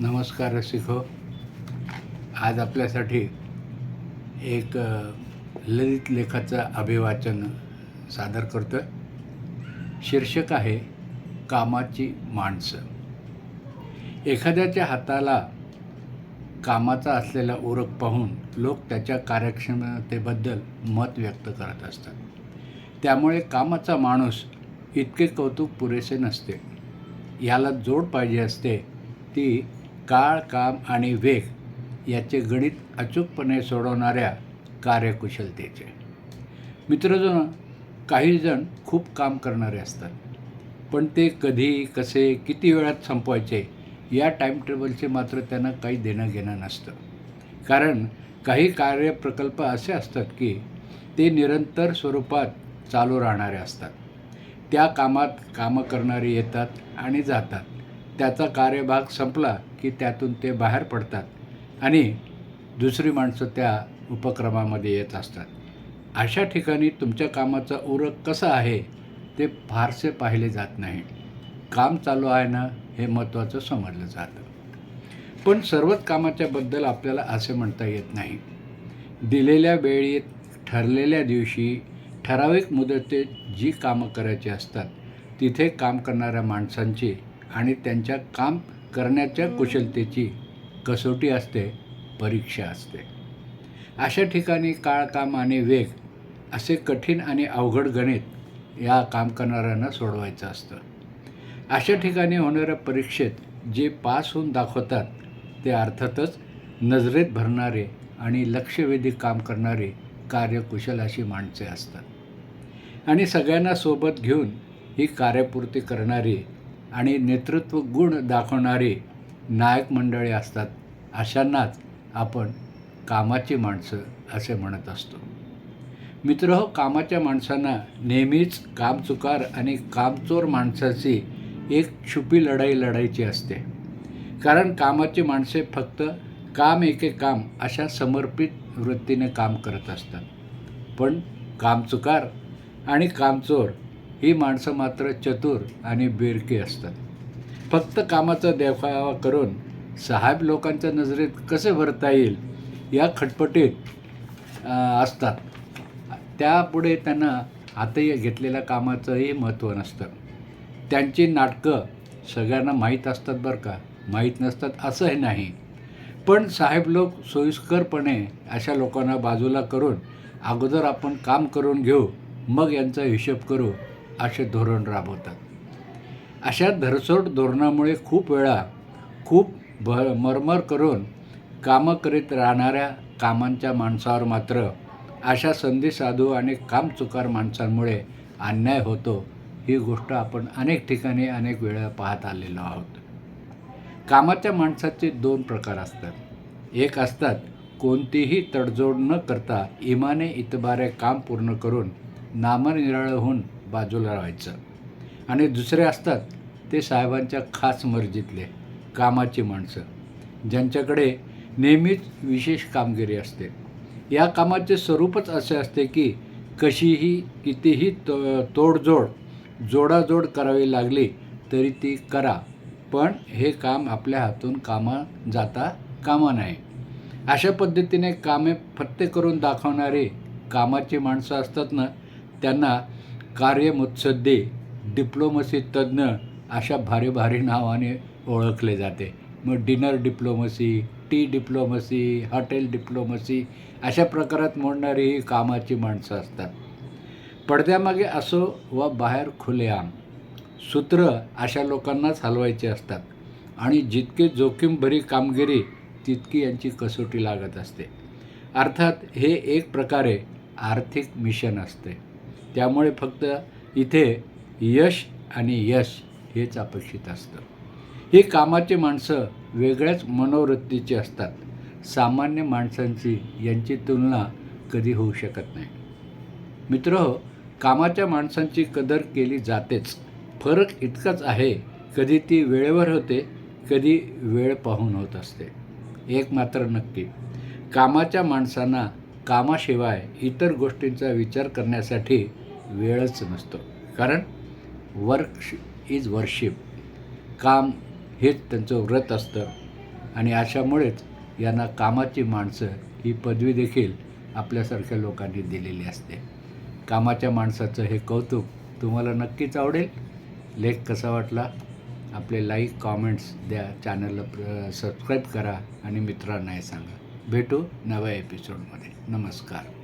नमस्कार रसिको हो. आज आपल्यासाठी एक ललित लेखाचं अभिवाचन सादर करतो शीर्षक आहे कामाची माणसं. एखाद्याच्या हाताला कामाचा असलेला उरक पाहून लोक त्याच्या कार्यक्षमतेबद्दल मत व्यक्त करत असतात. त्यामुळे कामाचा माणूस इतके कौतुक पुरेसे नसते. याला जोड पाहिजे असते ती काळ काम आणि वेग याचे गणित अचूकपणे सोडवणाऱ्या कार्यकुशलतेचे. मित्रजन काही जण खूप काम करणारे असतात पण ते कधी कसे किती वेळात संपवायचे या टाईम टेबलचे मात्र त्यांना काही देणं घेणं नसतं. कारण काही कार्यप्रकल्प असे असतात की ते निरंतर स्वरूपात चालू राहणारे असतात. त्या कामात कामं करणारे येतात आणि जातात. त्याचा कार्यभाग संपला की त्यातून ते बाहेर पडतात आणि दुसरी माणसं त्या उपक्रमामध्ये येत असतात. अशा ठिकाणी तुमच्या कामाचा उरक कसा आहे ते फारसे पाहिले जात नाही. काम चालू आहे ना हे महत्त्वाचं समजलं जातं. पण सर्वच कामाच्याबद्दल आपल्याला असे म्हणता येत नाही. दिलेल्या वेळेत ठरलेल्या दिवशी ठराविक मुदतीत जी कामं करायची असतात तिथे काम करणाऱ्या माणसांची आणि त्यांच्या काम करण्याच्या कुशलतेची कसोटी असते परीक्षा असते. अशा ठिकाणी काळ काम आणि वेग असे कठीण आणि अवघड गणित या काम करणाऱ्यांना सोडवायचं असतं. अशा ठिकाणी होणाऱ्या परीक्षेत जे पास होऊन दाखवतात ते अर्थातच नजरेत भरणारे आणि लक्षवेधी काम करणारे कार्यकुशल अशी माणसे असतात. आणि सगळ्यांना सोबत घेऊन ही कार्यपूर्ती करणारी आणि नेतृत्व गुण दाखवणारी नायक मंडळी असतात अशांनाच आपण कामाची माणसं असे म्हणत असतो. मित्र हो कामाच्या माणसांना नेहमीच कामचुकार आणि कामचोर माणसाची एक छुपी लढाई लढायची असते. कारण कामाची माणसे फक्त काम एके काम अशा समर्पित वृत्तीने काम करत असतात. पण कामचुकार आणि कामचोर ही माणसं मात्र चतुर आणि बेरकी असतात. फक्त कामाचा देखावा करून साहेब लोकांच्या नजरेत कसे भरता येईल या खटपटीत असतात. त्यापुढे त्यांना हातही घेतलेल्या कामाचंही महत्त्व नसतं. त्यांची नाटकं सगळ्यांना माहीत असतात बरं का? माहीत नसतात असंही नाही. पण साहेब लोक सोयीस्करपणे अशा लोकांना बाजूला करून अगोदर आपण काम करून घेऊ मग यांचा हिशोब करू असे धोरण राबवतात. अशा धरसोड धोरणामुळे खूप वेळा खूप भ मरमर करून कामं करीत राहणाऱ्या कामांच्या माणसावर मात्र अशा संधी साधू आणि कामचुकार माणसांमुळे अन्याय होतो ही गोष्ट आपण अनेक ठिकाणी अनेक वेळा पाहत आलेलो आहोत. कामाच्या माणसाचे दोन प्रकार असतात. एक असतात कोणतीही तडजोड न करता इमाने इतबारे काम पूर्ण करून नामनिराळं होऊन बाजूला राहायचं. आणि दुसरे असतात ते साहेबांच्या खास मर्जीतले कामाची माणसं ज्यांच्याकडे नेहमीच विशेष कामगिरी असते. या कामाचे स्वरूपच असे असते की कशीही कितीही तो तोडजोड जोडाजोड करावी लागली तरी ती करा. पण हे काम आपल्या हातून कामा जाता कामा नाही. अशा पद्धतीने कामे फत्ते करून दाखवणारे कामाची माणसं असतात ना त्यांना कार्यमुत्सद्दी डिप्लोमसी तज्ज्ञ अशा भारी भारी नावाने ओळखले जाते. मग dinner diplomacy tea diplomacy hotel diplomacy अशा प्रकारात मोडणारी ही कामाची माणसं असतात. पडद्यामागे असो व बाहेर खुलेआम सूत्र अशा लोकांनाच हलवायचे असतात आणि जितके जोखीमभरी कामगिरी तितकी यांची कसोटी लागत असते. अर्थात हे एक प्रकारे आर्थिक मिशन असते. त्यामुळे फक्त इथे यश आणि यश हेच अपेक्षित असतं. ही कामाची माणसं वेगळ्याच मनोवृत्तीची असतात. सामान्य माणसांची यांची तुलना कधी होऊ शकत नाही. मित्र कामाच्या माणसांची कदर केली जातेच. फरक इतकाच आहे कधी ती वेळेवर होते कधी वेळ पाहून होत असते. एक मात्र नक्की. कामाच्या माणसांना कामाशिवाय इतर गोष्टींचा विचार करण्यासाठी वेळच नसतो. कारण वर्क इज वर्शिप काम हेच त्यांचं व्रत असतं. आणि अशामुळेच यांना कामाची माणसं ही पदवी देखील आपल्यासारख्या लोकांनी दिलेली असते. कामाच्या माणसाचं हे कौतुक तुम्हाला नक्कीच आवडेल. लेख कसा वाटला? आपले लाईक कॉमेंट्स द्या. चॅनलला प्र सबस्क्राईब करा. आणि मित्रांनाही सांगा. भेटू नव्या एपिसोडमध्ये नमस्कार.